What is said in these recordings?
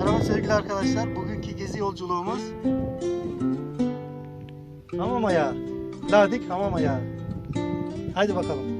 Merhaba sevgili arkadaşlar. Bugünkü gezi yolculuğumuz hamam ayağı. Ladik hamam ayağı. Haydi bakalım.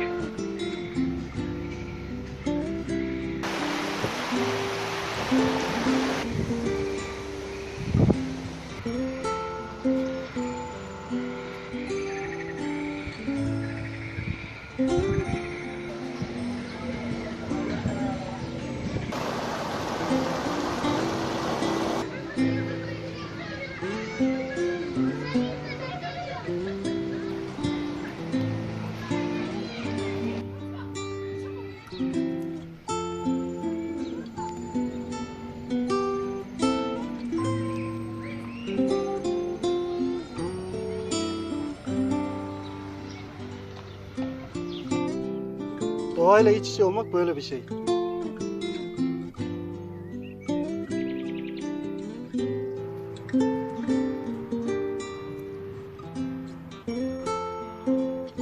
Doğayla iç içe olmak böyle bir şey.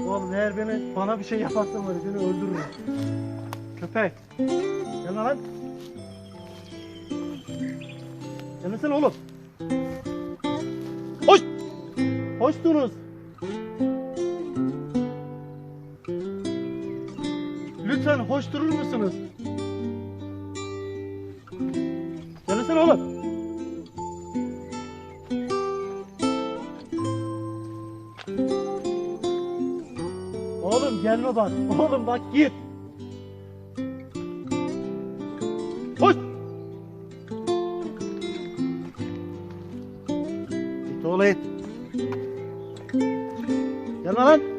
Oğlum eğer beni bana bir şey yaparsan var ya seni öldürürüm. Köpek. Gel lan. Gelmesene oğlum. Hoş. Hoştunuz. Lütfen hoş durur musunuz? Gelmesene oğlum. Oğlum gelme bak. Oğlum bak git. Hoş. Git oğlum. Gelme lan.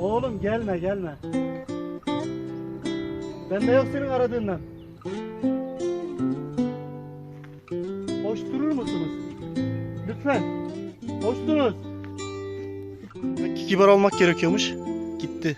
Oğlum gelme gelme. Ben de yok senin aradığından. Hoş durur musunuz? Lütfen. Hoştunuz. Kibar olmak gerekiyormuş. Gitti.